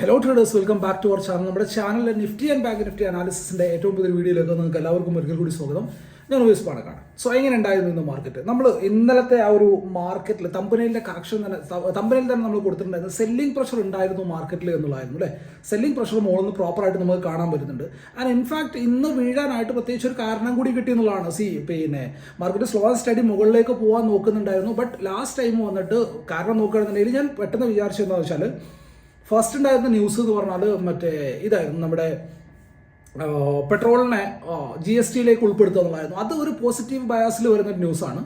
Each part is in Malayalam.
Hello traders welcome back to our channel നമ്മുടെ ചാനലിലെ നിഫ്റ്റി ആൻഡ് ബാങ്ക് നിഫ്റ്റി അനാലിസിന്റെ ഏറ്റവും പുതിയ വീഡിയോയിലേക്ക് നിങ്ങൾക്ക് എല്ലാവർക്കും ഒരിക്കൽ കൂടി സ്വാഗതം. ഞാൻ ഉപയോഗിച്ച് കാണാം സോ എങ്ങനെ ഉണ്ടായിരുന്നു ഇന്ന് മാർക്കറ്റ് നമ്മൾ ഇന്നലത്തെ ആ ഒരു മാർക്കറ്റിൽ തമ്പനയിലെ കറക്ഷൻ തന്നെ തമ്പനയിൽ തന്നെ നമ്മൾ കൊടുത്തിട്ടുണ്ടായിരുന്നു സെല്ലിംഗ് പ്രഷർ ഉണ്ടായിരുന്നു മാർക്കറ്റിൽ എന്നുള്ളതായിരുന്നു അല്ലേ? സെല്ലിംഗ് പ്രഷർ മുകളിൽ പ്രോപ്പറായിട്ട് നമുക്ക് കാണാൻ പറ്റുന്നുണ്ട്. ആൻഡ് ഇൻഫാക്ട് ഇന്ന് വീഴാനായിട്ട് പ്രത്യേകിച്ച് ഒരു കാരണം കൂടി കിട്ടി എന്നുള്ളതാണ്. സി പിന്നെ മാർക്കറ്റ് സ്ലോ സ്റ്റഡി മുകളിലേക്ക് പോകാൻ നോക്കുന്നുണ്ടായിരുന്നു. ബട്ട് ലാസ്റ്റ് ടൈം വന്നിട്ട് കാരണം നോക്കുകയാണെന്നുണ്ടെങ്കിൽ ഞാൻ പെട്ടെന്ന് വിചാരിച്ചതെന്ന് വെച്ചാൽ ഫസ്റ്റ് ഉണ്ടായിരുന്ന ന്യൂസ് എന്ന് പറഞ്ഞാൽ മറ്റേ ഇതായിരുന്നു നമ്മുടെ പെട്രോളിനെ ജി എസ് ടിയിലേക്ക് ഉൾപ്പെടുത്തുക എന്നുള്ളതായിരുന്നു. അത് ഒരു പോസിറ്റീവ് ബയാസിൽ വരുന്ന ന്യൂസാണ്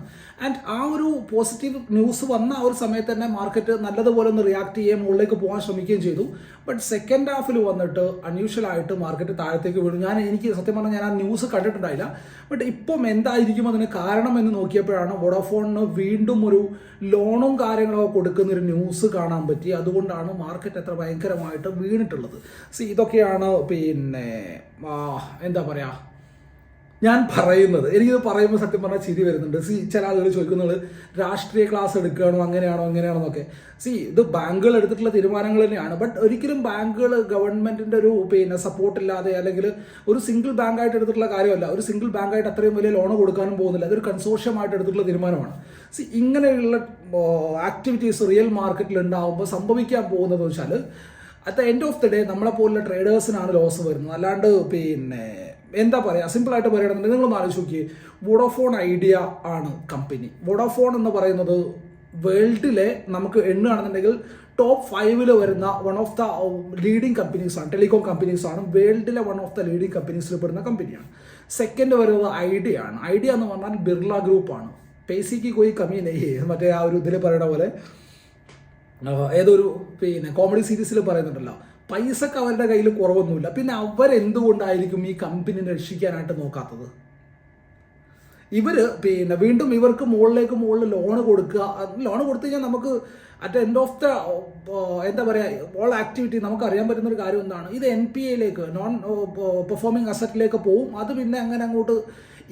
ആൻഡ് ആ ഒരു പോസിറ്റീവ് ന്യൂസ് വന്ന ആ ഒരു സമയത്ത് തന്നെ മാർക്കറ്റ് നല്ലതുപോലെ ഒന്ന് റിയാക്ട് ചെയ്യുകയും മുകളിലേക്ക് പോകാൻ ശ്രമിക്കുകയും ചെയ്തു. ബട്ട് സെക്കൻഡ് ഹാഫിൽ വന്നിട്ട് അൺയൂഷ്വൽ ആയിട്ട് മാർക്കറ്റ് താഴത്തേക്ക് വീണു. ഞാൻ എനിക്ക് സത്യം പറഞ്ഞാൽ ഞാൻ ആ ന്യൂസ് കണ്ടിട്ടുണ്ടായില്ല. ബട്ട് ഇപ്പം എന്തായിരിക്കും അതിന് കാരണം എന്ന് നോക്കിയപ്പോഴാണ് വോഡോഫോണിന് വീണ്ടും ഒരു ലോണും കാര്യങ്ങളൊക്കെ കൊടുക്കുന്ന ഒരു ന്യൂസ് കാണാൻ പറ്റി. അതുകൊണ്ടാണ് മാർക്കറ്റ് എത്ര ഭയങ്കരമായിട്ട് വീണിട്ടുള്ളത്. സി ഇതൊക്കെയാണ് പിന്നെ എന്താ പറയുക ഞാൻ പറയുന്നത് എനിക്കിത് പറയുമ്പോൾ സത്യം പറഞ്ഞാൽ ചിരി വരുന്നുണ്ട്. സി ചില ആളുകൾ ചോദിക്കുന്നത് രാഷ്ട്രീയ ക്ലാസ് എടുക്കുകയാണോ അങ്ങനെയാണോ ഇങ്ങനെയാണോ എന്നൊക്കെ. സി ഇത് ബാങ്കുകൾ എടുത്തിട്ടുള്ള തീരുമാനങ്ങൾ തന്നെയാണ്. ബട്ട് ഒരിക്കലും ബാങ്കുകൾ ഗവൺമെന്റിന്റെ ഒരു പിന്നെ സപ്പോർട്ട് ഇല്ലാതെ അല്ലെങ്കിൽ ഒരു സിംഗിൾ ബാങ്ക് ആയിട്ട് എടുത്തിട്ടുള്ള കാര്യമല്ല. ഒരു സിംഗിൾ ബാങ്ക് ആയിട്ട് അത്രയും വലിയ ലോൺ കൊടുക്കാനും പോകുന്നില്ല. അതൊരു കൺസോഷ്യമായിട്ട് എടുത്തിട്ടുള്ള തീരുമാനമാണ്. സി ഇങ്ങനെയുള്ള ആക്ടിവിറ്റീസ് റിയൽ മാർക്കറ്റിൽ ഉണ്ടാവുമ്പോൾ സംഭവിക്കാൻ പോകുന്നത് വെച്ചാൽ at the end of the day നമ്മളെ പോലുള്ള ട്രേഡേഴ്സിനാണ് ലോസ് വരുന്നത്. അല്ലാണ്ട് പിന്നെ എന്താ പറയുക സിമ്പിളായിട്ട് പറയുകയാണെന്നുണ്ടെങ്കിൽ നിങ്ങൾ ആലോചിച്ച് നോക്കിയേ. വോഡോഫോൺ ഐഡിയ ആണ് കമ്പനി വോഡോഫോൺ എന്ന് പറയുന്നത് വേൾഡിലെ നമുക്ക് എണ്ണുകയാണെന്നുണ്ടെങ്കിൽ ടോപ്പ് ഫൈവിൽ വരുന്ന one of the leading companies ആണ്. ടെലികോം കമ്പനീസ് ആണ്. വേൾഡിലെ വൺ ഓഫ് ദ ലീഡിങ് കമ്പനീസിൽ പെടുന്ന കമ്പനിയാണ് സെക്കൻഡ് വരുന്നത് ഐഡിയ ആണ്. ഐഡിയ എന്ന് പറഞ്ഞാൽ ബിർള ഗ്രൂപ്പാണ് പേസിക്ക് കോയി കമ്മി നെയ്യേ മറ്റേ ആ ഒരു ഇതിൽ പറയുന്ന പോലെ. ഏതൊരു പിന്നെ കോമഡി സീരീസിൽ പറയുന്നുണ്ടല്ലോ. പൈസക്ക് അവരുടെ കയ്യിൽ കുറവൊന്നുമില്ല. പിന്നെ അവരെന്തുകൊണ്ടായിരിക്കും ഈ കമ്പനി രക്ഷിക്കാനായിട്ട് നോക്കാത്തത്? ഇവർ പിന്നെ വീണ്ടും ഇവർക്ക് മുകളിലേക്ക് മുകളിൽ ലോൺ കൊടുക്കുക. ലോൺ കൊടുത്തു കഴിഞ്ഞാൽ നമുക്ക് അറ്റ് എൻഡ് ഓഫ് ദ എന്താ പറയുക ഓൾ ആക്ടിവിറ്റി നമുക്ക് അറിയാൻ പറ്റുന്ന ഒരു കാര്യം എന്താണ്? ഇത് എൻ പി എയിലേക്ക് നോൺ പെർഫോമിംഗ് അസറ്റിലേക്ക് പോവും. അത് പിന്നെ അങ്ങനെ അങ്ങോട്ട്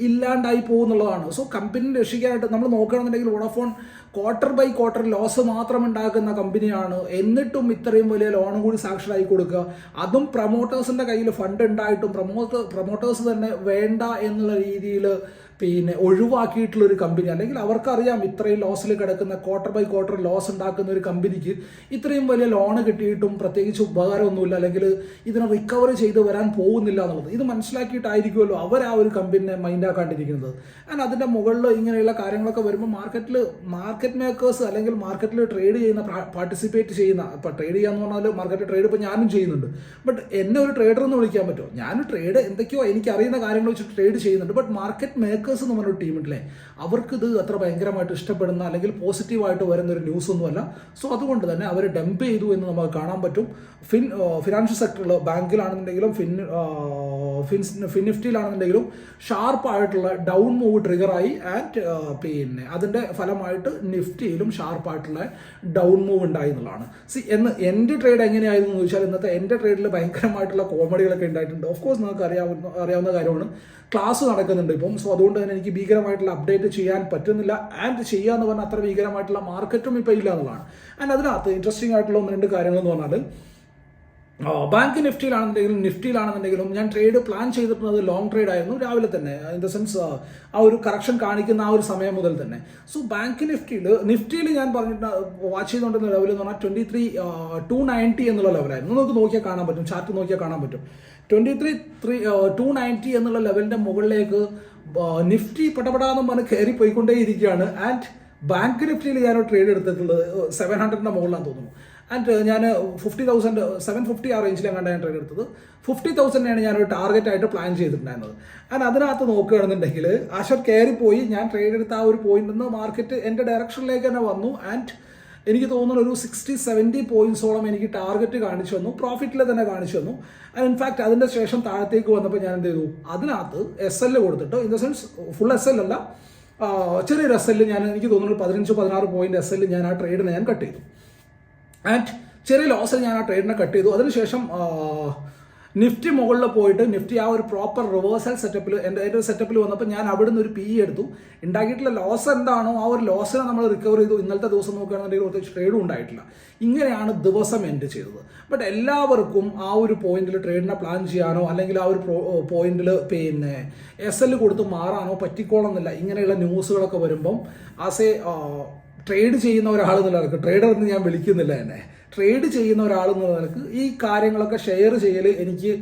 ഇല്ലാണ്ടായി പോകുന്നുള്ളതാണ്. സോ കമ്പനി രക്ഷിക്കാനായിട്ട് നമ്മൾ നോക്കുകയാണെന്നുണ്ടെങ്കിൽ Vodafone quarter by quarter loss മാത്രം ഉണ്ടാക്കുന്ന കമ്പനിയാണ് എന്നിട്ടും ഇത്രയും വലിയ ലോൺ കൂടി സാക്ഷരായി കൊടുക്കുക. അതും പ്രൊമോട്ടേഴ്സിന്റെ കയ്യിൽ ഫണ്ട് ഉണ്ടായിട്ടും പ്രൊമോട്ട് പ്രൊമോട്ടേഴ്സ് തന്നെ വേണ്ട എന്നുള്ള രീതിയിൽ പിന്നെ ഒഴിവാക്കിയിട്ടുള്ള ഒരു കമ്പനി അല്ലെങ്കിൽ അവർക്കറിയാം ഇത്രയും ലോസിൽ കിടക്കുന്ന ക്വാർട്ടർ ബൈ ക്വാർട്ടർ ലോസ് ഉണ്ടാക്കുന്ന ഒരു കമ്പനിക്ക് ഇത്രയും വലിയ ലോണ് കിട്ടിയിട്ടും പ്രത്യേകിച്ച് ഉപകാരമൊന്നുമില്ല. അല്ലെങ്കിൽ ഇതിനെ റിക്കവർ ചെയ്ത് വരാൻ പോകുന്നില്ല എന്നുള്ളത്. ഇത് മനസ്സിലാക്കിയിട്ടായിരിക്കുമല്ലോ അവർ ആ ഒരു കമ്പനിനെ മൈൻഡാക്കാണ്ടിരിക്കുന്നത് ആൻഡ് അതിന്റെ മുകളിൽ ഇങ്ങനെയുള്ള കാര്യങ്ങളൊക്കെ വരുമ്പോൾ മാർക്കറ്റിൽ മാർക്കറ്റ് മേക്കേഴ്സ് അല്ലെങ്കിൽ മാർക്കറ്റിൽ ട്രേഡ് ചെയ്യുന്ന പാർട്ടിസിപ്പേറ്റ് ചെയ്യുന്ന ഇപ്പോൾ ട്രേഡ് ചെയ്യാന്ന് പറഞ്ഞാൽ മാർക്കറ്റ് ട്രേഡ് ഇപ്പോൾ ഞാനും ചെയ്യുന്നുണ്ട്. ബട്ട് എന്നെ ഒരു ട്രേഡർ എന്ന് വിളിക്കാൻ പറ്റുമോ? ഞാൻ ട്രേഡ് എന്തൊക്കെയോ എനിക്ക് അറിയുന്ന കാര്യങ്ങൾ വെച്ച് ട്രേഡ് ചെയ്യുന്നുണ്ട്. ബട്ട് മാർക്കറ്റ് മേക്കേഴ്സ് എന്ന് പറഞ്ഞൊരു ടീമുണ്ടല്ലേ അവർക്ക് ഇത് അത്ര ഭയങ്കരമായിട്ട് ഇഷ്ടപ്പെടുന്ന അല്ലെങ്കിൽ പോസിറ്റീവായിട്ട് വരുന്ന ഒരു ന്യൂസ് ഒന്നുമല്ല. സോ അതുകൊണ്ട് തന്നെ അവർ ഡംപ് ചെയ്തു എന്ന് നമുക്ക് കാണാൻ പറ്റും. ഫിൻ ഫിനാൻഷ്യൽ സെക്ടറിൽ ബാങ്കിലാണെന്നുണ്ടെങ്കിലും ഫിൻ ഫിൻ ഫിനിഫ്റ്റിയിലാണെന്നുണ്ടെങ്കിലും ഷാർപ്പായിട്ടുള്ള ഡൗൺ മൂവ് ട്രിഗറായി ആറ്റ് പിന്നെ അതിന്റെ ഫലമായിട്ട് നിഫ്റ്റിയിലും ഷാർപ്പായിട്ടുള്ള ഡൗൺ മൂവ് ഉണ്ടായി എന്നുള്ളതാണ്. സി എന്ന് എന്റെ ട്രേഡ് എങ്ങനെയായിരുന്നു എന്ന് ചോദിച്ചാൽ ഇന്നത്തെ എന്റെ ട്രേഡിൽ ഭയങ്കരമായിട്ടുള്ള കോമഡികളൊക്കെ ഉണ്ടായിട്ടുണ്ട്. ഓഫ് കോഴ്സ് നിങ്ങൾക്ക് അറിയാവുന്ന അറിയാവുന്ന കാര്യമാണ്. ക്ലാസ് നടക്കുന്നുണ്ട് ഇപ്പം. സോ അതുകൊണ്ട് തന്നെ എനിക്ക് ഭീകരമായിട്ടുള്ള അപ്ഡേറ്റ് ചെയ്യാൻ പറ്റുന്നില്ല. ആൻഡ് ചെയ്യുക എന്ന് പറഞ്ഞാൽ അത്ര ഭീകരമായിട്ടുള്ള മാർക്കറ്റും ഇപ്പോൾ ഇല്ല എന്നുള്ളതാണ്. ആൻഡ് അതിനകത്ത് ഇൻട്രസ്റ്റിംഗ് ആയിട്ടുള്ള ഒന്ന് രണ്ട് കാര്യങ്ങൾ എന്ന് പറഞ്ഞാൽ ബാങ്ക് നിഫ്റ്റിയിലാണെന്നുണ്ടെങ്കിലും നിഫ്റ്റിയിലാണെന്നുണ്ടെങ്കിലും ഞാൻ ട്രേഡ് പ്ലാൻ ചെയ്തിട്ടുള്ളത് ലോങ് ട്രേഡ് ആയിരുന്നു രാവിലെ തന്നെ. ഇൻ ദ സെൻസ് ആ ഒരു കറക്ഷൻ കാണിക്കുന്ന ആ ഒരു സമയം മുതൽ തന്നെ. സോ ബാങ്ക് നിഫ്റ്റിയിൽ നിഫ്റ്റിയിൽ ഞാൻ പറഞ്ഞിട്ട് വാച്ച് ചെയ്തുകൊണ്ടിരുന്ന ലെവൽ എന്ന് പറഞ്ഞാൽ ട്വന്റി ത്രീ ടു നയന്റി എന്നുള്ള ലെവലായിരുന്നു നമുക്ക് നോക്കിയാൽ കാണാൻ പറ്റും ചാർട്ട് നോക്കിയാൽ കാണാൻ പറ്റും. Twenty three three two ninety എന്നുള്ള ലെവലിന്റെ മുകളിലേക്ക് നിഫ്റ്റി പടപടാന്നും പറഞ്ഞ് കയറി പോയിക്കൊണ്ടേ ഇരിക്കുകയാണ് ആൻഡ് ബാങ്ക് നിഫ്റ്റിയിൽ ഞാനൊരു ട്രേഡ് എടുത്തിട്ടുള്ളത് സെവൻ ഹൺഡ്രഡിന്റെ മുകളിലാണെന്ന് തോന്നുന്നു. ആൻഡ് ഞാൻ ഫിഫ്റ്റി തൗസൻഡ് സെവൻ ഫിഫ്റ്റി ആ റേഞ്ചിലാണ് ഞാൻ ട്രേഡ് എടുത്തത്. ഫിഫ്റ്റി തൗസൻഡിനാണ് ഞാനൊരു ടാർഗറ്റ് ആയിട്ട് പ്ലാൻ ചെയ്തിട്ടുണ്ടായിരുന്നത്. ആൻഡ് അതിനകത്ത് നോക്കുകയാണെന്നുണ്ടെങ്കിൽ ആശർ കയറിപ്പോയി ഞാൻ ട്രേഡ് എടുത്ത ആ ഒരു പോയിന്റിൽ നിന്ന് മാർക്കറ്റ് എന്റെ ഡയറക്ഷനിലേക്ക് തന്നെ വന്നു. ആൻഡ് എനിക്ക് തോന്നുന്നു ഒരു സിക്സ്റ്റി സെവന്റി പോയിന്റ്സോളം എനിക്ക് ടാർഗറ്റ് കാണിച്ചു തന്നു. പ്രോഫിറ്റിൽ തന്നെ കാണിച്ചു തന്നു. ആൻഡ് ഇൻഫാക്ട് അതിന്റെ ശേഷം താഴത്തേക്ക് വന്നപ്പോൾ ഞാൻ എന്ത് ചെയ്തു? അതിനകത്ത് എസ് എൽ കൊടുത്തിട്ട് in the sense full S L അല്ല ചെറിയൊരു എസ് എൽ ഞാൻ എനിക്ക് തോന്നുന്നു പതിനഞ്ച് പതിനാറ് പോയിന്റ് എസ് എൽ ഞാൻ ആ ട്രേഡിനെ ഞാൻ കട്ട് ചെയ്തു. ആൻഡ് ചെറിയ ലോസിൽ ഞാൻ ആ ട്രേഡിനെ കട്ട് ചെയ്തു. അതിനുശേഷം നിഫ്റ്റി മുകളിൽ പോയിട്ട് നിഫ്റ്റി ആ ഒരു പ്രോപ്പർ റിവേഴ്സൽ സെറ്റപ്പിൽ എന്റെ എന്റെ സെറ്റപ്പിൽ വന്നപ്പോൾ ഞാൻ അവിടുന്ന് ഒരു പി എടുത്തു. ഉണ്ടാക്കിയിട്ടുള്ള ലോസ് എന്താണോ ആ ഒരു ലോസിനെ നമ്മൾ റിക്കവർ ചെയ്തു. ഇന്നലത്തെ ദിവസം നോക്കുകയാണെന്നുണ്ടെങ്കിൽ ഒരു ട്രേഡും ഉണ്ടായിട്ടില്ല. ഇങ്ങനെയാണ് ദിവസം എൻഡ് ചെയ്തത്. ബട്ട് എല്ലാവർക്കും ആ ഒരു പോയിന്റിൽ ട്രേഡിനെ പ്ലാൻ ചെയ്യാനോ അല്ലെങ്കിൽ ആ ഒരു പോയിന്റിൽ പിന്നെ എസ് എൽ കൊടുത്ത് മാറാനോ പറ്റിക്കോളന്നില്ല. ഇങ്ങനെയുള്ള ന്യൂസുകളൊക്കെ വരുമ്പം ആസ് എ ട്രേഡ് ചെയ്യുന്ന ഒരാൾ എന്നുള്ള നിലയ്ക്ക് ട്രേഡർ എന്ന് ഞാൻ വിളിക്കുന്നില്ല എന്നെ. ട്രേഡ് ചെയ്യുന്ന ഒരാൾ എന്നുള്ള നിലയ്ക്ക് ഈ കാര്യങ്ങളൊക്കെ ഷെയർ ചെയ്യൽ എനിക്ക്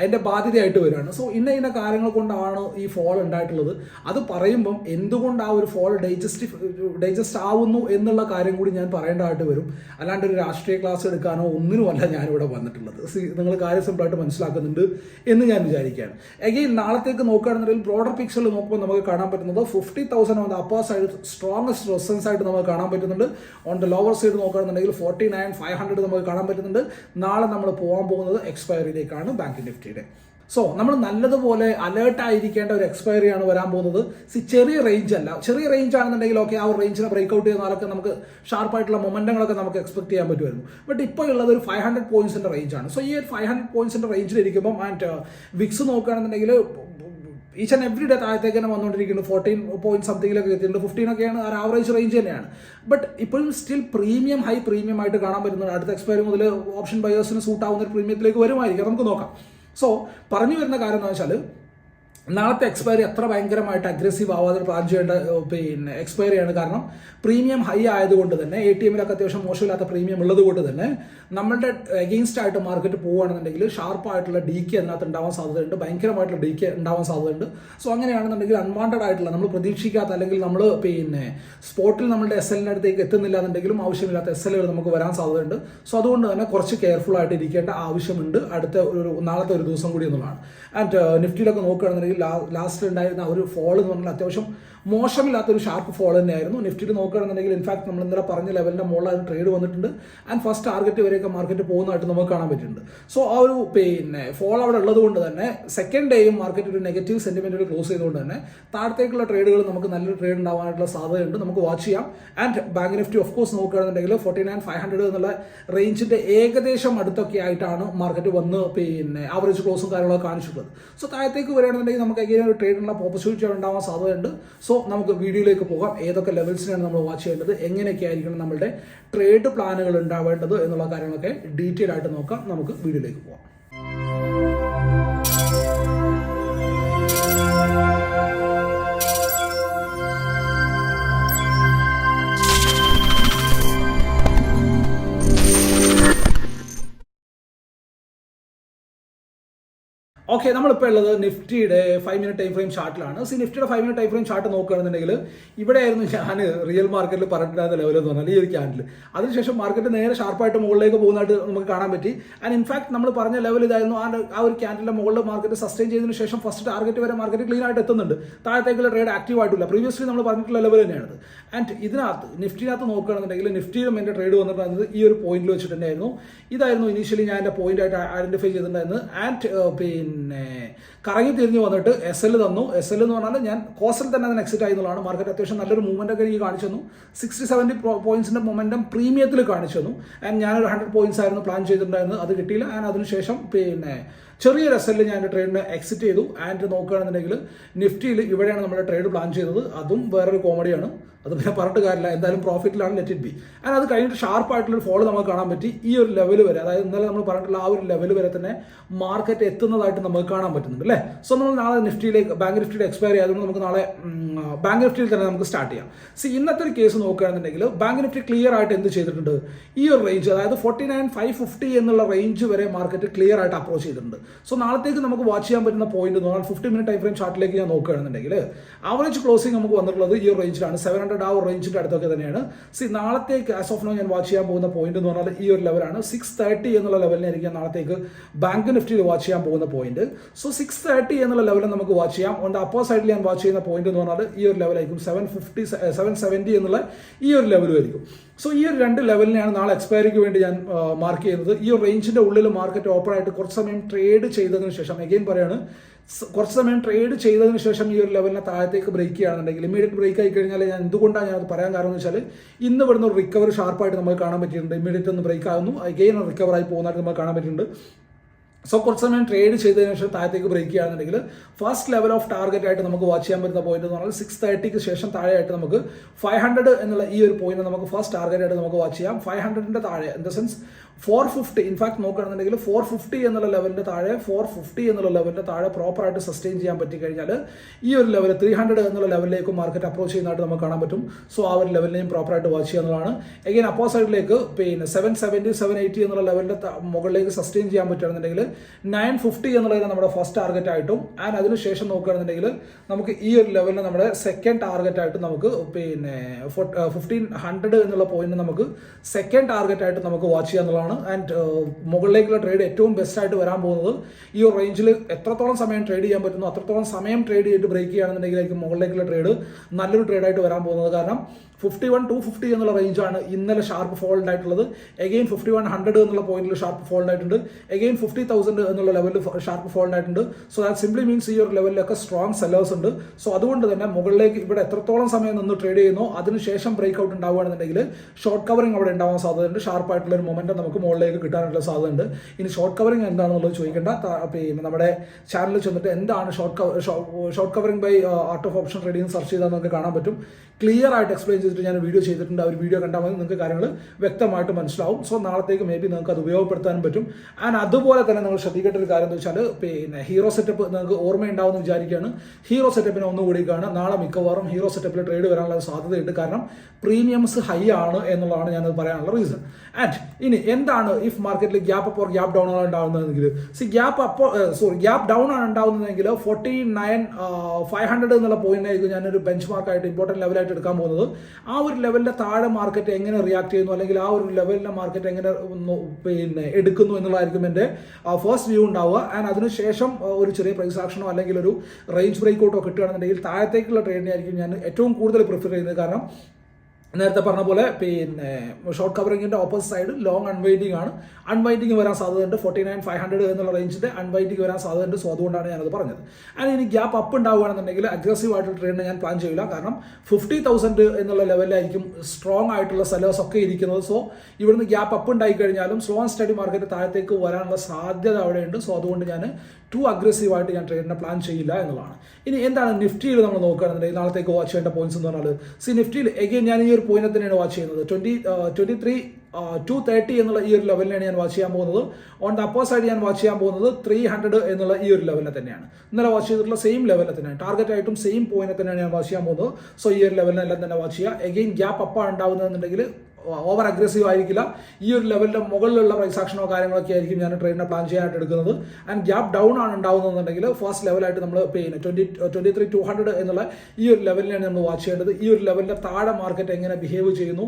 അതിന്റെ ബാധ്യതയായിട്ട് വരികയാണ്. സോ ഇന്ന ഇന്ന കാര്യങ്ങൾ കൊണ്ടാണ് ഈ ഫോൾ ഉണ്ടായിട്ടുള്ളത്? അത് പറയുമ്പം എന്തുകൊണ്ട് ആ ഒരു ഫോൾ ഡൈജസ്റ്റ് ഡൈജസ്റ്റ് ആവുന്നു എന്നുള്ള കാര്യം കൂടി ഞാൻ പറയേണ്ടതായിട്ട് വരും. അല്ലാണ്ട് ഒരു രാഷ്ട്രീയ ക്ലാസ് എടുക്കാനോ ഒന്നിനുമല്ല ഞാനിവിടെ വന്നിട്ടുള്ളത്. നിങ്ങൾ കാര്യം സിമ്പിളായിട്ട് മനസ്സിലാക്കുന്നുണ്ട് എന്ന് ഞാൻ വിചാരിക്കുകയാണ്. എഗെയിൻ നാളത്തേക്ക് നോക്കുകയാണെന്നുണ്ടെങ്കിൽ ബ്രോഡർ പിക്ചറിൽ നോക്കുമ്പോൾ നമുക്ക് കാണാൻ പറ്റുന്നത് fifty thousand on the upper side strongest resistance ആയിട്ട് നമുക്ക് കാണാൻ പറ്റുന്നുണ്ട്. ഓൺ ദ ലോവർ സൈഡ് നോക്കുകയാണെന്നുണ്ടെങ്കിൽ ഫോർട്ടി നയൻ ഫൈവ് ഹൺഡ്രഡ് നമുക്ക് കാണാൻ പറ്റുന്നുണ്ട്. നാളെ നമ്മൾ പോകാൻ പോകുന്നത് എക്സ്പയറിയിലേക്കാണ് ബാങ്ക് നിഫ്റ്റിയുടെ സോ നമ്മൾ നല്ലതുപോലെ അലേർട്ട് ആയിരിക്കേണ്ട ഒരു എക്സ്പയറി ആണ് വരാൻ പോകുന്നത്. ചെറിയ റേഞ്ച് അല്ല. ചെറിയ റേഞ്ച് ആണെന്നുണ്ടെങ്കിൽ ഓക്കെ ആ ഒരു റേഞ്ചിനെ ബ്രേക്ക് ഔട്ട് ചെയ്യുന്നതൊക്കെ നമുക്ക് ഷാർപ്പായിട്ടുള്ള മൊമെന്റങ്ങളൊക്കെ നമുക്ക് എക്സ്പെക്ട് ചെയ്യാൻ പറ്റുമായിരുന്നു. ബട്ട് ഇപ്പോൾ ഉള്ളത് ഒരു ഫൈവ് ഹൺഡ്രഡ് പോയിന്റ്സിന്റെ റേഞ്ച് ആണ്. സോ ഈ ഒരു ഫൈവ് ഹൺഡ്രഡ് പോയിന്റ്സിന്റെ റേഞ്ചിൽ ഇരിക്കുമ്പോൾ ആൻഡ് വിക്സ് നോക്കുകയാണെന്നുണ്ടെങ്കിൽ ഈച്ച് ആൻഡ് എവറി ഡേ താഴത്തേക്ക് തന്നെ വന്നുകൊണ്ടിരിക്കുന്നു. ഫോർട്ടീൻ പോയിന്റ് സംതിങ്ങിലൊക്കെ എത്തിയിട്ടുണ്ട്. ഫിഫ്റ്റീൻ ഒക്കെയാണ് ആ ആവറേജ് റേഞ്ച് തന്നെയാണ്. ബട്ട് ഇപ്പോഴും സ്റ്റിൽ പ്രീമിയം ഹൈ പ്രീമിയം ആയിട്ട് കാണാൻ പറ്റുന്നുണ്ട് അടുത്ത എക്സ്പയറി മുതൽ ഓപ്ഷൻ ബയേഴ്സിന് സൂട്ട് ആവുന്ന ഒരു പ്രീമിയത്തിലേക്ക് വരുമായിരിക്കും. നമുക്ക് നോക്കാം. സോ പറഞ്ഞു വരുന്ന കാര്യം എന്ന് വെച്ചാൽ നാളത്തെ എക്സ്പയറി എത്ര ഭയങ്കരമായിട്ട് അഗ്രസീവ് ആവാതെ പ്ലാൻ ചെയ്യേണ്ട പിന്നെ എക്സ്പയറിയാണ് കാരണം പ്രീമിയം ഹൈ ആയതുകൊണ്ട് തന്നെ എ ടി എമ്മിലൊക്കെ അത്യാവശ്യം മോശമില്ലാത്ത പ്രീമിയം ഉള്ളത് കൊണ്ട് തന്നെ നമ്മളുടെ എഗെയിൻസ്റ്റ് ആയിട്ട് മാർക്കറ്റ് പോവുകയാണെന്നുണ്ടെങ്കിൽ ഷാർപ്പായിട്ടുള്ള ഡി കെ അതിനകത്ത് ഉണ്ടാവാൻ സാധ്യതയുണ്ട്. ഭയങ്കരമായിട്ടുള്ള ഡി കെ ഉണ്ടാവാൻ സാധ്യതയുണ്ട്. സോ അങ്ങനെയാണെന്നുണ്ടെങ്കിൽ അൺവാണ്ടഡ് ആയിട്ടുള്ള നമ്മൾ പ്രതീക്ഷിക്കാത്ത അല്ലെങ്കിൽ നമ്മൾ പിന്നെ സ്പോട്ടിൽ നമ്മുടെ എസ് എല്ലിന്റെ അടുത്തേക്ക് എത്തുന്നില്ല എന്നുണ്ടെങ്കിലും ആവശ്യമില്ലാത്ത എസ് എല്ലുകൾ നമുക്ക് വരാൻ സാധ്യതയുണ്ട്. സോ അതുകൊണ്ട് തന്നെ കുറച്ച് കെയർഫുൾ ആയിട്ട് ഇരിക്കേണ്ട ആവശ്യമുണ്ട്. അടുത്ത ഒരു നാളത്തെ ഒരു ദിവസം കൂടി എന്നുള്ളതാണ്. ആൻഡ് നിഫ്റ്റിയിലൊക്കെ നോക്കുകയാണെന്നുണ്ടെങ്കിൽ ലാസ്റ്റ് ഉണ്ടായിരുന്ന ഒരു ഫോൾ എന്ന് പറഞ്ഞാൽ അത്യാവശ്യം മോശമില്ലാത്തൊരു ഷാർപ്പ് ഫോൾ തന്നെയായിരുന്നു. നിഫ്റ്റിയിൽ നോക്കുകയാണെന്നുണ്ടെങ്കിൽ ഇൻഫാക്ട് നമ്മൾ ഇന്നലെ പറഞ്ഞ ലെവലിന്റെ മുകളിൽ ട്രേഡ് വന്നിട്ടുണ്ട്. ആൻഡ് ഫസ്റ്റ് ടാർഗറ്റ് വരെയൊക്കെ മാർക്കറ്റ് പോകുന്നതായിട്ട് നമുക്ക് കാണാൻ പറ്റുന്നുണ്ട്. സോ ആ ഒരു പിന്നെ ഫോൾ അവിടെ ഉള്ളത് കൊണ്ട് തന്നെ സെക്കൻഡ് ഡേയും മാർക്കറ്റ് ഒരു നെഗറ്റീവ് സെന്റിമെന്റിൽ ക്ലോസ് ചെയ്തുകൊണ്ട് തന്നെ താഴത്തേക്കുള്ള ട്രേഡുകൾ നമുക്ക് നല്ലൊരു ട്രേഡ് ഉണ്ടാവാനായിട്ടുള്ള സാധ്യതയുണ്ട്. നമുക്ക് വാച്ച് ചെയ്യാം. And bank Nifty of course നോക്കുകയാണെന്നുണ്ടെങ്കിൽ ഫോർട്ടി നയൻ ഫൈവ് ഹൺഡ്രഡ് എന്നുള്ള റേഞ്ചിന്റെ ഏകദേശം അടുത്തൊക്കെ ആയിട്ടാണ് മാർക്കറ്റ് വന്ന് പിന്നെ ആവറേജ് ക്ലോസും കാര്യങ്ങളൊക്കെ കാണിച്ചിട്ടുള്ളത്. സോ താഴത്തേക്ക് വരികയാണെന്നുണ്ടെങ്കിൽ നമുക്ക് എങ്ങനെ ഒരു ട്രേഡിനുള്ള ഓപ്പർച്യൂണിറ്റി ഉണ്ടാവാൻ സാധ്യതയുണ്ട്. സോ നമുക്ക് വീഡിയോയിലേക്ക് പോകാം. ഏതൊക്കെ ലെവൽസിനാണ് നമ്മൾ വാച്ച് ചെയ്യേണ്ടത്? എങ്ങനെയൊക്കെ ആയിരിക്കണം നമ്മുടെ ട്രേഡ് പ്ലാനുകൾ ഉണ്ടാവേണ്ടത് എന്നുള്ള കാര്യങ്ങളൊക്കെ ഡീറ്റെയിൽ ആയിട്ട് നോക്കാം. നമുക്ക് വീഡിയോയിലേക്ക് പോകാം ഓക്കെ നമ്മളിപ്പോൾ ഉള്ളത് നിഫ്റ്റിയുടെ ഫൈവ് മിനിറ്റ് ടൈം ഫ്രെയിം ചാർട്ടിലാണ് സി നിഫ്റ്റിയുടെ five minute time frame chart നോക്കുകയാണെന്നുണ്ടെങ്കിൽ ഇവിടെയായിരുന്നു ഞാൻ റിയൽ മാർക്കറ്റിൽ പറഞ്ഞിട്ടുണ്ടായിരുന്ന ലെവൽ എന്ന് പറഞ്ഞാൽ ഈ ഒരു ക്യാൻഡിൽ അതിനുശേഷം മാർക്കറ്റ് നേരെ ഷാർപ്പായിട്ട് മുകളിലേക്ക് പോകുന്നതായിട്ട് നമുക്ക് കാണാൻ പറ്റി. ആൻഡ് ഇൻഫാക്ട് നമ്മൾ പറഞ്ഞ ലെവൽ ഇതായിരുന്നു ആ ആ ഒരു ക്യാൻഡിലെ മുകളിൽ മാർക്കറ്റ് സസ്റ്റെയിൻ ചെയ്തതിനു ശേഷം ഫസ്റ്റ് ടാർഗറ്റ് വരെ മാർക്കറ്റ് ക്ലീൻ ആയിട്ട് എത്തുന്നുണ്ട്. താഴത്തേക്കുള്ള ട്രേഡ് ആക്റ്റീവ് ആയിട്ടില്ല. പ്രീവിയസ്ലി നമ്മൾ പറഞ്ഞിട്ടുള്ള ലെവൽ തന്നെയാണ് ആൻഡ് ഇതിനകത്ത് നിഫ്റ്റിനകത്ത് നോക്കുകയാണെന്നുണ്ടെങ്കിൽ നിഫ്റ്റിയിലും എന്റെ ട്രേഡ് വന്നിട്ടുണ്ടായിരുന്നത് ഈ ഒരു പോയിന്റിൽ വെച്ചിട്ടുണ്ടായിരുന്നു. ഇതായിരുന്നു ഇനീഷ്യലി ഞാൻ എന്റെ പോയിന്റ് ആയിട്ട് ഐഡന്റിഫൈ ചെയ്തിട്ടുണ്ടായിരുന്നത്. ആൻഡ് പിന്നെ കറങ്ങി തിരിഞ്ഞ് വന്നിട്ട് എസ് എൽ തന്നു. എസ് എൽ എന്ന് പറഞ്ഞാൽ ഞാൻ കോസ്റ്റിൽ തന്നെ അതിന് എക്സിറ്റ് ആയി എന്നുള്ളതാണ്. മാർക്കറ്റ് അത്യാവശ്യം നല്ലൊരു മൂവ്മെന്റ് ഒക്കെ എനിക്ക് കാണിച്ചു തന്നു. സിക്സ്റ്റി സെവന്റി പോയിന്റ്സിന്റെ മൊമെന്റം പ്രീമിയത്തിൽ കാണിച്ചു തന്നു. ആൻഡ് ഞാനൊരു ഹൺഡ്രഡ് പോയിന്റ്സ് ആയിരുന്നു പ്ലാൻ ചെയ്തിട്ടുണ്ടായിരുന്നത്. അത് കിട്ടിയില്ല. ആൻഡ് അതിനുശേഷം പിന്നെ ചെറിയൊരു എസ് എല്ലിൽ ഞാൻ ട്രേഡിനെ എക്സിറ്റ് ചെയ്തു. ആൻഡ് നോക്കുകയാണെന്നുണ്ടെങ്കിൽ നിഫ്റ്റിയിൽ ഇവിടെയാണ് നമ്മുടെ ട്രേഡ് പ്ലാൻ ചെയ്തത്. അതും വേറൊരു കോമഡിയാണ് അത് പിന്നെ പറഞ്ഞിട്ട് കാര്യമില്ല. എന്തായാലും പ്രോഫിറ്റിലാണ് ലെറ്റ് ഇറ്റ് ബി ആൻഡ് അത് കഴിഞ്ഞിട്ട് ഷാർപ്പായിട്ടുള്ള ഫോൾ നമുക്ക് കാണാൻ പറ്റി. ഈ ഒരു ലെവൽ വരെ അതായത് ഇന്നലെ നമ്മൾ പറഞ്ഞിട്ടുള്ള ആ ഒരു ലെവൽ വരെ തന്നെ മാർക്കറ്റ് എത്തുന്നതായിട്ട് നമുക്ക് കാണാൻ പറ്റുന്നുണ്ട് അല്ലേ? സോ നമ്മൾ നാളെ നിഫ്റ്റിയിലേക്ക് ബാങ്ക് നിഫ്റ്റിയുടെ എക്സ്പയർ ആയതുകൊണ്ട് നമുക്ക് നാളെ ബാങ്ക് നിഫ്റ്റിയിൽ തന്നെ നമുക്ക് സ്റ്റാർട്ട് ചെയ്യാം. സി ഇന്നത്തെ ഒരു കേസ് നോക്കുകയാണെന്നുണ്ടെങ്കിൽ ബാങ്ക് നിഫ്റ്റി ക്ലിയർ ആയിട്ട് എന്ത് ചെയ്തിട്ടുണ്ട്? ഈ ഒരു റേഞ്ച് അതായത് ഫോർട്ടി നയൻ ഫൈവ് ഫിഫ്റ്റി എന്നുള്ള റേഞ്ച് വരെ മാർക്കറ്റ് ക്ലിയർ ആയിട്ട് അപ്രോച്ച് ചെയ്തിട്ടുണ്ട്. സോ നാളത്തേക്ക് നമുക്ക് വാച്ച് ചെയ്യാൻ പറ്റുന്ന പോയിന്റ് എന്ന് പറഞ്ഞാൽ ഫിഫ്റ്റി മിനിറ്റ് ടൈം ഫ്രെയിം ചാർട്ടിലേക്ക് ഞാൻ നോക്കുകയാണെന്നുണ്ടെങ്കിൽ ആവറേജ് ക്ലോസിംഗ് നമുക്ക് വന്നിട്ടുള്ളത് ഈ റേഞ്ചിലാണ് സെവൻ ഹൺഡ്രഡ് ആ ഒരു റേഞ്ചിന്റെ അടുത്തൊക്കെ തന്നെയാണ്. സി നാളത്തേക്ക് ആസ് ഓഫ് നോ ഞാൻ വാച്ച് ചെയ്യാൻ പോകുന്ന പോയിന്റ് എന്ന് പറഞ്ഞാൽ ഈ ഒരു ലെവലാണ് സിക്സ് തേർട്ടി എന്നുള്ള ലെവലിനായിരിക്കും നാളത്തേക്ക് ബാങ്ക് നിഫ്റ്റിയിൽ വാച്ച് ചെയ്യാൻ പോകുന്ന പോയിന്റ് സോ സിക്സ് തേർട്ടി എന്നുള്ള ലെവലിൽ നമുക്ക് വാച്ച് ചെയ്യാം. ദ അപ്പർ സൈഡിൽ ഞാൻ വാച്ച് ചെയ്യുന്ന പോയിന്റ് എന്ന് പറഞ്ഞാൽ ഈ ഒരു ലെവലായിരിക്കും സെവൻ ഫിഫ്റ്റി സെവൻ സെവന്റി എന്നുള്ള ഈ ഒരു ലെവലും ആയിരിക്കും. സോ ഈ ഒരു രണ്ട് ലെവലിനെയാണ് നാളെ എക്സ്പയറിക്ക് വേണ്ടി ഞാൻ മാർക്ക് ചെയ്യുന്നത്. ഈ ഒരു റേഞ്ചിന്റെ ഉള്ളിൽ മാർക്കറ്റ് ഓപ്പൺ ആയിട്ട് കുറച്ച് സമയം ട്രേഡ് ചെയ്തതിന് ശേഷം എഗെയിൻ പറയാണ് കുറച്ച് സമയം ട്രേഡ് ചെയ്തതിന് ശേഷം ഈ ഒരു ലെവലിനെ താഴത്തേക്ക് ബ്രേക്ക് ചെയ്യുകയാണെന്നുണ്ടെങ്കിൽ ഇമീഡിയറ്റ് ബ്രേക്ക് ആയി കഴിഞ്ഞാൽ ഞാൻ എന്തുകൊണ്ടാണ് ഞാനത് പറയാൻ കാരണം എന്ന് വെച്ചാൽ ഇന്ന് ഇവിടുന്ന് ഒരു റിക്കവറി ഷാർപ്പായിട്ട് നമുക്ക് കാണാൻ പറ്റിയിട്ടുണ്ട്. ഇമീഡിയറ്റ് ഒന്ന് ബ്രേക്ക് ആകുന്നു അഗെയിൻ റിക്കവർ ആയി പോകുന്നതായിട്ട് നമുക്ക് കാണാൻ പറ്റിയിട്ടുണ്ട്. സോ കുറച്ച് സമയം ട്രേഡ് ചെയ്തതിനു ശേഷം താഴത്തേക്ക് ബ്രേക്ക് ചെയ്യുകയാണെന്നുണ്ടെങ്കിൽ ഫസ്റ്റ് ലെവൽ ഓഫ് ടാർഗറ്റ് ആയിട്ട് നമുക്ക് വാച്ച് ചെയ്യാൻ പറ്റുന്ന പോയിന്റ് എന്ന് പറഞ്ഞാൽ സിക്സ് തേർട്ടിക്ക് ശേഷം താഴെയായിട്ട് നമുക്ക് ഫൈവ് ഹൺഡ്രഡ് എന്നുള്ള ഈ ഒരു പോയിന്റ് നമുക്ക് ഫസ്റ്റ് ടാർഗറ്റ് ആയിട്ട് നമുക്ക് വാച്ച് ചെയ്യാം. ഫൈവ് ഹൺഡ്രഡിന്റെ താഴെ in the sense four fifty in fact നോക്കുകയാണെന്നുണ്ടെങ്കിൽ ഫോർ ഫിഫ്റ്റി എന്നുള്ള ലെവലിന്റെ താഴെ ഫോർ ഫിഫ്റ്റി എന്നുള്ള ലെവലിന്റെ താഴെ പ്രോപ്പറായിട്ട് സസ്റ്റെയിൻ ചെയ്യാൻ പറ്റി കഴിഞ്ഞാൽ ഈ ഒരു ലെവൽ ത്രീ ഹൺഡ്രഡ് എന്നുള്ള ലെവലിലേക്ക് മാർക്കറ്റ് അപ്രോച്ച് ചെയ്യുന്നതായിട്ട് നമുക്ക് കാണാൻ പറ്റും. സോ ആ ഒരു ലെവലിനെയും പ്രോപ്പറായിട്ട് വാച്ച് ചെയ്യുന്നതാണ് എഗെയിൻ അപ്പോ സൈഡിലേക്ക് പിന്നെ സെവൻ സെവന്റി സെവൻ എയ്റ്റി എന്നുള്ള ലെവലിന്റെ മുകളിലേക്ക് സസ്റ്റെയിൻ ചെയ്യാൻ പറ്റുകയാണെന്നുണ്ടെങ്കിൽ നയൻ ഫിഫ്റ്റി എന്നുള്ളത് നമ്മുടെ ഫസ്റ്റ് ടാർഗറ്റ് ആയിട്ടും ആൻഡ് അതിനുശേഷം നോക്കുകയാണെന്നുണ്ടെങ്കിൽ നമുക്ക് ഈ ഒരു ലെവലിൽ നമ്മുടെ സെക്കൻഡ് ടാർഗറ്റ് ആയിട്ട് നമുക്ക് പിന്നെ ഫിഫ്റ്റീൻ ഹൺഡ്രഡ് എന്നുള്ള പോയിന്റ് നമുക്ക് സെക്കൻഡ് ടാർഗറ്റ് ആയിട്ട് നമുക്ക് വാച്ച് ചെയ്യാന്നുള്ളതാണ് ആൻഡ് മുകളിലേക്കുള്ള ട്രേഡ് ഏറ്റവും ബെസ്റ്റ് ആയിട്ട് വരാൻ പോകുന്നത് ഈ ഒരു റേഞ്ചിൽ എത്രത്തോളം സമയം ട്രേഡ് ചെയ്യാൻ പറ്റുന്നു അത്രത്തോളം സമയം ട്രേഡ് ചെയ്തിട്ട് ബ്രേക്ക് ചെയ്യുകയാണെന്നുണ്ടെങ്കിലായിരിക്കും മുകളിലേക്കുള്ള ട്രേഡ് നല്ലൊരു ട്രേഡ് ആയിട്ട് വരാൻ പോകുന്നത്. കാരണം ഫിഫ്റ്റി വൺ ടു ഫിഫ്റ്റി എന്നുള്ള റേഞ്ചാണ് ഇന്നലെ ഷാർപ്പ് ഫോൾഡ് ആയിട്ടുള്ളത് എഗെയിൻ ഫിഫ്റ്റി വൺ ഹൺഡ്രഡ് എന്നുള്ള പോയിന്റിൽ ഷാർപ്പ് ഫോൾഡ് ആയിട്ടുണ്ട് എഗെയിൻ ഫിഫ്റ്റി തൗസൻഡ് എന്നുള്ള ലെവലിൽ ഷാർപ്പ് ഫോൾഡ് ആയിട്ടുണ്ട് സോ ദാറ്റ് സിംപ്ലി മീൻസ് ഈ ഒരു ലെവലിലൊക്കെ സ്ട്രോങ് സെല്ലേഴ്സ് ഉണ്ട്. സോ അതുകൊണ്ട് തന്നെ മുകളിലേക്ക് ഇവിടെ എത്രത്തോളം സമയം നിന്ന് ട്രേഡ് ചെയ്യുന്നോ അതിനുശേഷം ബ്രേക്ക് ഔട്ട് ഉണ്ടാവുകയാണെന്നുണ്ടെങ്കിൽ ഷോർട്ട് കവറിംഗ് അവിടെ ഉണ്ടാവാൻ സാധ്യതയുണ്ട്. ഷാർപ്പായിട്ടുള്ള ഒരു മൊമെന്റം നമുക്ക് മുകളിലേക്ക് കിട്ടാനുള്ള സാധ്യതയുണ്ട്. ഇനി ഷോർട്ട് കവറിംഗ് എന്താണെന്നുള്ളത് ചോദിക്കേണ്ട. പിന്നെ നമ്മുടെ ചാനലിൽ ചെന്നിട്ട് എന്താണ് short cover short covering by art of option trading search ചെയ്താൽ നമുക്ക് കാണാൻ പറ്റും. ക്ലിയർ ആയിട്ട് എക്സ്പ്ലെയിൻ ചെയ്തിട്ട് ഞാൻ വീഡിയോ ചെയ്തിട്ടുണ്ട്. ആ ഒരു വീഡിയോ കണ്ടാൽ മതി. നിങ്ങൾക്ക് കാര്യങ്ങൾ വ്യക്തമായിട്ട് മനസ്സിലാവും. സോ നാളത്തേക്ക് മേ ബി നിങ്ങൾക്ക് അത് ഉപയോഗപ്പെടുത്താനും പറ്റും. ആൻഡ് അതുപോലെ തന്നെ നിങ്ങൾ ശ്രദ്ധിക്കേണ്ട ഒരു കാര്യം എന്ന് വെച്ചാൽ പിന്നെ ഹീറോ സെറ്റപ്പ് നിങ്ങൾക്ക് ഓർമ്മയുണ്ടാവും എന്ന് വിചാരിക്കുകയാണ്. ഹീറോ സെറ്റപ്പിനെ ഒന്നുകൂടി കാണാം നാളെ മിക്കവാറും ഹീറോ സെറ്റപ്പിൽ ട്രേഡ് വരാനുള്ള സാധ്യതയുണ്ട്. കാരണം പ്രീമിയംസ് ഹൈ ആണ് എന്നുള്ളതാണ് ഞാനത് പറയാനുള്ള റീസൺ ആൻഡ് ഇനി എന്താണ് ഇഫ് മാർക്കറ്റിൽ gap up or gap down ആണ് ഉണ്ടാവുന്നതെങ്കിൽ? See gap up sorry gap down ആണ് ഉണ്ടാവുന്നതെങ്കിൽ ഫോർട്ടി നയൻ ഫൈവ് ഹൺഡ്രഡ് എന്നുള്ള പോയിന്റായിരിക്കും ഞാനൊരു ബെഞ്ച് മാർക്കായിട്ട് ഇമ്പോർട്ടന്റ് ലെവലായിട്ട് എടുക്കാൻ പോകുന്നത്. ആ ഒരു ലെവലിന്റെ താഴെ മാർക്കറ്റ് എങ്ങനെ റിയാക്ട് ചെയ്യുന്നു? അല്ലെങ്കിൽ ആ ഒരു ലെവലിന്റെ മാർക്കറ്റ് എങ്ങനെ പിന്നെ എടുക്കുന്നു എന്നുള്ളതായിരിക്കും എന്റെ ഫസ്റ്റ് വ്യൂ ഉണ്ടാവുക. ആൻഡ് അതിനുശേഷം ഒരു ചെറിയ പ്രൈസ് ആക്ഷനോ അല്ലെങ്കിൽ ഒരു റേഞ്ച് ബ്രേക്ക് ഔട്ടോ കിട്ടുകയാണെന്നുണ്ടെങ്കിൽ താഴത്തേക്കുള്ള ട്രേഡിനെ ആയിരിക്കും ഞാൻ ഏറ്റവും കൂടുതൽ പ്രിഫർ ചെയ്യുന്നത്. കാരണം നേരത്തെ പറഞ്ഞ പോലെ പിന്നെ ഷോർട്ട് കവറിങ്ങിന്റെ ഓപ്പോസിറ്റ് സൈഡ് ലോങ് അൺവൈൻഡിങ് ആണ്. അൺവൈൻഡിങ് വരാൻ സാധ്യതയുണ്ട് ഫോർട്ടി നയൻ ഫൈവ് ഹൺഡ്രഡ് എന്നുള്ള റേഞ്ചിന്റെ അൺവൈൻഡിങ് വരാൻ സാധ്യതയുണ്ട്. സോ അതുകൊണ്ടാണ് ഞാനത് പറഞ്ഞത്. ആൻഡ് ഇനി ഗ്യാപ്പ് അപ്പ് ഉണ്ടാവുകയാണെന്നുണ്ടെങ്കിൽ അഗ്രസീവ് ആയിട്ടുള്ള ട്രെയിൻ ഞാൻ പ്ലാൻ ചെയ്യില്ല. കാരണം ഫിഫ്റ്റി തൗസൻഡ് എന്നുള്ള ലെവലിലായിരിക്കും സ്ട്രോങ് ആയിട്ടുള്ള സെലേഴ്സ് ഒക്കെ ഇരിക്കുന്നത്. സോ ഇവിടുന്ന് ഗ്യാപ്പ് അപ്പ് ഉണ്ടായി കഴിഞ്ഞാലും സ്ലോ ആൻഡ് സ്റ്റഡി മാർക്കറ്റ് താഴത്തേക്ക് വരാനുള്ള സാധ്യത അവിടെയുണ്ട്. സോ അതുകൊണ്ട് ഞാൻ ടു അഗ്രസീവ് ആയിട്ട് ഞാൻ ട്രേഡിനെ പ്ലാൻ ചെയ്യില്ല എന്നുള്ളതാണ്. ഇനി എന്താണ് നിഫ്റ്റിയിൽ നമ്മൾ നോക്കുകയാണെന്നുണ്ടെങ്കിൽ നാളത്തേക്ക് വാച്ച് ചെയ്യേണ്ട പോയിന്റ്സ് എന്ന് പറഞ്ഞാൽ സി നിഫ്റ്റിയിൽ എഗെയിൻ ഞാൻ ഈ ഒരു പോയിന്റ് തന്നെയാണ് വാച്ച് ചെയ്യുന്നത്. Twenty twenty three two thirty എന്നുള്ള ഈ ഒരു ലെവലിനാണ് ഞാൻ വാച്ച് ചെയ്യാൻ പോകുന്നത്. ഓൺ ദ അപ്പോ സൈഡ് ഞാൻ വാച്ച് ചെയ്യാൻ പോകുന്നത് ത്രീ ഹൺഡ്രഡ് എന്നുള്ള ഈ ഒരു ലെവലിനെ തന്നെയാണ്. ഇന്നലെ വാച്ച് ചെയ്തിട്ടുള്ള സെയിം ലെവലിൽ തന്നെയാണ്. ടാർഗറ്റ് ആയിട്ടും സെയിം പോയിന്റ് തന്നെയാണ് ഞാൻ വാച്ച് ചെയ്യാൻ പോകുന്നത്. സോ ഈ ഒരു ലെവലിനെല്ലാം തന്നെ വാച്ച് ചെയ്യുക. എഗെയിൻ ഗ്യാപ്പ് അപ്പാണ് ഉണ്ടാവുന്നതെന്നുണ്ടെങ്കിൽ ഓവർ അഗ്രസീവ് ആയിരിക്കില്ല. ഈ ഒരു ലെവലിന്റെ മുകളിലുള്ള പ്രൈസ് ആക്ഷനോ കാര്യങ്ങളൊക്കെ ആയിരിക്കും ഞാൻ ട്രെയിനിനെ പ്ലാൻ ചെയ്യാനായിട്ട് എടുക്കുന്നത്. ആൻഡ് ഗ്യാപ് ഡൗൺ ആണ് ഉണ്ടാവുന്നതെന്നുണ്ടെങ്കിൽ ഫസ്റ്റ് ലെവലായിട്ട് നമ്മൾ പേ ചെയ്യുന്നത്. Twenty twenty three two hundred എന്നുള്ള ഈ ഒരു ലെവലിനെയാണ് നമ്മൾ വാച്ച് ചെയ്യേണ്ടത്. ഈ ഒരു ലെവലിന്റെ താഴെ മാർക്കറ്റ് എങ്ങനെ ബിഹേവ് ചെയ്യുന്നു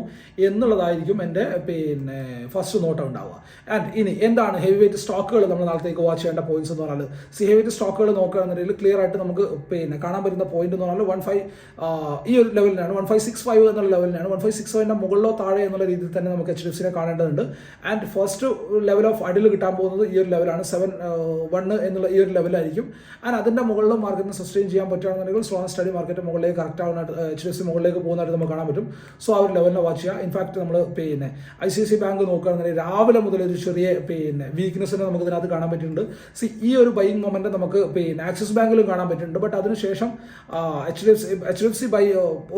എന്നുള്ളതായിരിക്കും എന്റെ പിന്നെ ഫസ്റ്റ് നോട്ടം ഉണ്ടാവുക. ആൻഡ് ഇനി എന്താണ് ഹെവി വെയിറ്റ് സ്റ്റോക്കുകൾ നമ്മൾ നാളത്തേക്ക് വാച്ച് ചെയ്യേണ്ട പോയിന്റ്സ് എന്ന് പറഞ്ഞാൽ സി ഹെവി വെയിറ്റ് സ്റ്റോക്കുകൾ നോക്കുകയാണെന്നുണ്ടെങ്കിൽ ക്ലിയർ ആയിട്ട് നമുക്ക് പിന്നെ കാണാൻ പറ്റുന്ന പോയിന്റ് എന്ന് പറഞ്ഞാൽ വൺ ഫൈവ് ഈ ഒരു ലെവലിനാണ് വൺ ഫൈവ് സിക്സ് ഫൈവ് എന്നുള്ള ലെവലിനാണ് വൺ ഫൈവ് സിക്സ് ഫൈവിന്റെ മുകളിലോ താഴെ എന്നുള്ള രീതിയിൽ തന്നെ നമുക്ക് എച്ച് ഡി എഫ് സിനെ കാണേണ്ടതുണ്ട്. ആൻഡ് ഫസ്റ്റ് ലെവൽ ഓഫ് അടിൽ കിട്ടാൻ പോകുന്നത് ഈ ഒരു ലെവലാണ് സെവൻ വൺ എന്നുള്ള ഈ ഒരു ലെവലായിരിക്കും ആൻഡ് അതിന്റെ മുകളിലും മാർക്കറ്റിന് സസ്റ്റെയിൻ ചെയ്യാൻ പറ്റുകയാണെന്നുണ്ടെങ്കിൽ സ്ട്രോങ് സ്റ്റഡി മാർക്കറ്റ് മുകളിലേക്ക് കറക്റ്റ് ആവുന്നതായിട്ട് എച്ച് ഡി എഫ് സി മുകളിലേക്ക് പോകുന്നതായിട്ട് നമുക്ക് കാണാൻ പറ്റും. സോ ആ ഒരു ലെവലിനെ വാച്ച് ചെയ്യുക. ഇൻഫാക്ട് നമ്മൾ പേ ചെയ്യുന്നത് ഐ സി സി ബാങ്ക് നോക്കുകയാണെങ്കിൽ രാവിലെ മുതൽ ഒരു ചെറിയ പിന്നെ വീക്ക്നെസ്സിനെ നമുക്ക് ഇതിനകത്ത് കാണാൻ പറ്റുന്നുണ്ട് സി ഈ ഒരു ബൈങ് മൊമെന്റ് നമുക്ക് പിന്നെ ആക്സിസ് ബാങ്കിലും കാണാൻ പറ്റുന്നുണ്ട് ബട്ട് അതിനുശേഷം H D F C H D F C by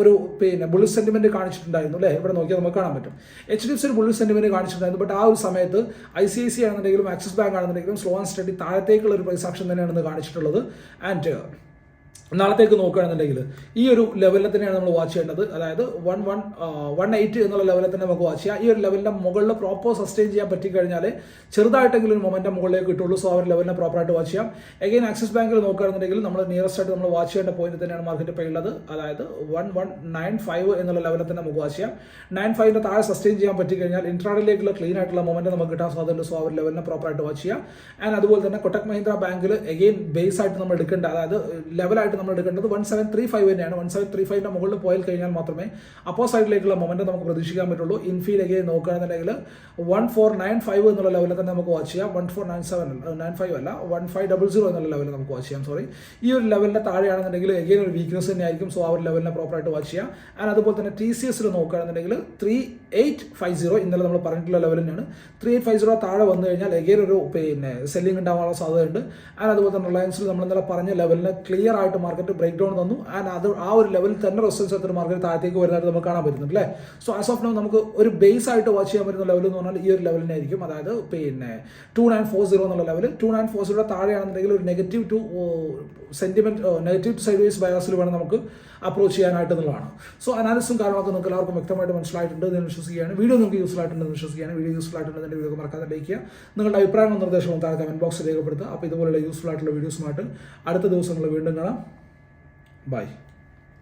ഒരു പിന്നെ ബുള്ളി സെന്റിമെന്റ് കാണിച്ചിട്ടുണ്ടായിരുന്നു അല്ലേ? ഇവിടെ നോക്കിയാൽ നമുക്ക് കാണാൻ പറ്റും. എച്ച് ഡി എഫ് സി ഒരു ബുള്ളി സെന്റിമെന്റ് കാണിച്ചിട്ടുണ്ടായിരുന്നു. ബട്ട് ആ ഒരു സമയത്ത് ഐ സി ഐ സി ആണെന്നുണ്ടെങ്കിലും ആക്സിസ് ബാങ്ക് ആണെന്നുണ്ടെങ്കിലും സ്ലോ ആൻഡ് സ്റ്റഡി താഴത്തേക്കുള്ള ഒരു പ്രൈസ് ആക്ഷൻ തന്നെയാണ് ഇന്ന് കാണിച്ചിട്ടുള്ളത്. ആൻഡ് നാളത്തേക്ക് നോക്കുകയാണെന്നുണ്ടെങ്കിൽ ഈ ഒരു ലെവലിൽ തന്നെയാണ് നമ്മൾ വാച്ച് ചെയ്യേണ്ടത്. അതായത് വൺ വൺ വൺ എയ്റ്റ് എന്നുള്ള ലെവലിൽ തന്നെ നമുക്ക് വാച്ച് ചെയ്യാം. ഈ ഒരു ലെവലിന്റെ മുകളിൽ പ്രോപ്പർ സസ്റ്റെയിൻ ചെയ്യാൻ പറ്റിക്കഴിഞ്ഞാൽ ചെറുതായിട്ടെങ്കിലും ഒരു മൊമെന്റം മുകളിലേക്ക് കിട്ടുള്ളൂ. സോ ആ ഒരു ലെവലിനെ പ്രോപ്പറായിട്ട് വാച്ച് ചെയ്യാം. എഗെയിൻ ആക്സിസ് ബാങ്കിൽ നോക്കുകയാണെന്നുണ്ടെങ്കിൽ നമ്മൾ നിയറസ്റ്റ് ആയിട്ട് നമ്മൾ വാച്ച് ചെയ്യേണ്ട പോയിന്റ് തന്നെയാണ് മാർക്കറ്റ് ഇപ്പോൾ ഉള്ളത്. അതായത് വൺ വൺ നയൻ ഫൈവ് എന്നുള്ള ലെവലിൽ തന്നെ നമുക്ക് വാച്ച് ചെയ്യാം. നയൻ ഫൈവിന്റെ താഴെ സസ്റ്റെയിൻ ചെയ്യാൻ പറ്റിക്കഴിഞ്ഞാൽ ഇൻട്രാഡിലേക്കുള്ള ക്ലീൻ ആയിട്ടുള്ള മൊമെന്റ് നമുക്ക് കിട്ടാൻ സാധ്യതയുണ്ട്. സോ ആ ഒരു ലെവലിനെ പ്രോപ്പറായിട്ട് വാച്ച് ചെയ്യാം. ആൻഡ് അതുപോലെ തന്നെ കൊട്ടക് മഹീന്ദ്ര ബാങ്കിൽ എഗെയിൻ ബേസ് ആയിട്ട് നമ്മൾ എടുക്കേണ്ട അതായത് ലെവലായിട്ട് ആയിട്ട് നമ്മൾ എടുക്കേണ്ടത് വൺ സെവൻ ത്രീ ഫൈവ് തന്നെയാണ്. വൺ സെവൻ ത്രീ ഫൈവിന്റെ മുകളിൽ പോയാൽ കഴിഞ്ഞാൽ മാത്രമേ അപ്പോ സൈഡിലേക്കുള്ള മൊമെന്റ് നമുക്ക് പ്രതീക്ഷിക്കാൻ പറ്റുള്ളൂ. ഇൻഫിയിലേക്ക് നോക്കുകയാണെന്നുണ്ടെങ്കിൽ വൺ ഫോർ നയൻ ഫൈവ് എന്നുള്ള ലെവലിൽ തന്നെ നമുക്ക് വാച്ച് ചെയ്യാം. One four nine seven nine five അല്ല വൺ ഫൈവ് ഡബിൾ സീറോ എന്നുള്ള ലെവലിൽ നമുക്ക് വാച്ച് ചെയ്യാം. സോറി ഈ ഒരു ലെവലിന്റെ താഴെയാണെന്നുണ്ടെങ്കിൽ എഗെയിൻ ഒരു വീക്ക്നെസ് തന്നെ ആയിരിക്കും സോ ആ ഒരു ലെവലിനെ പ്രോപ്പറായിട്ട് വാച്ച് ചെയ്യാം. ആൻഡ് അതുപോലെ തന്നെ ടി സി എസിൽ നോക്കുകയാണെന്നുണ്ടെങ്കിൽ ത്രീ എയ്റ്റ് ഫൈവ് സീറോ ഇന്നലെ നമ്മൾ പറഞ്ഞിട്ടുള്ള ലെവൽ തന്നെയാണ്. ത്രീ എയ്റ്റ് ഫൈവ് സീറോ താഴെ വന്നു കഴിഞ്ഞാൽ എഗെയിൻ ഒരു പിന്നെ സെല്ലിംഗ് ഉണ്ടാവാനുള്ള സാധ്യതയുണ്ട്. ആൻഡ് അതുപോലെ തന്നെ റിലയൻസിൽ നമ്മൾ ഇന്നലെ പറഞ്ഞ ലെവലിന് ക്ലിയർ ആയിട്ട് മാർക്കറ്റ് ബ്രേക്ക് ഡൗൺ തന്നു. ആൻഡ് അത് ആ ഒരു ലെവലിൽ തന്നെ റെസിസ്റ്റൻസ് എത്ര മാർക്കറ്റ് താഴത്തേക്ക് വരുന്നതായിട്ട് നമുക്ക് കാണാൻ പറ്റുന്നുണ്ട് അല്ലേ? സോ ആസ് ഓഫ് നോ നമുക്ക് ഒരു ബേസ് ആയിട്ട് വാച്ച് ചെയ്യാൻ പറ്റുന്ന ലെവൽ എന്ന് പറഞ്ഞാൽ ഈ ഒരു ലെവലിനായിരിക്കും അതായത് പിന്നെ ടു നയൻ ഫോർ സീറോ എന്നുള്ള level two nine four zero താഴെയാണെന്നുണ്ടെങ്കിൽ ഒരു negative to sentiment negative side ways ബയാസിൽ വേണം നമുക്ക് അപ്രോച്ച് ചെയ്യാനായിട്ട് എന്നുള്ളതാണ് സോ അനാലിസും കാര്യങ്ങളൊക്കെ നിങ്ങൾക്ക് എല്ലാവർക്കും വ്യക്തമായിട്ട് മനസ്സിലായിട്ടുണ്ട് എന്ന് വിശ്വസിക്കുകയാണ്. വീഡിയോ നിങ്ങൾക്ക് യൂസ്ഫുൾ ആയിട്ടുണ്ട് ആയിട്ടുണ്ടെന്ന് വിശ്വസിക്കുകയാണ്. വീഡിയോ യൂസ്ഫുൾ ആയിട്ടുണ്ടെന്ന് വീഡിയോ മറക്കാതെ ലൈക്ക് ചെയ്യുക. നിങ്ങളുടെ അഭിപ്രായങ്ങളും നിർദ്ദേശങ്ങളും താഴെ കമന്റ് ബോക്സിൽ രേഖപ്പെടുത്തുക. അപ്പോൾ ഇതുപോലുള്ള യൂസ്ഫുൾ ആയിട്ടുള്ള വീഡിയോസുമായിട്ട് അടുത്ത ദിവസങ്ങളിൽ വീണ്ടും കാണാം. ബൈ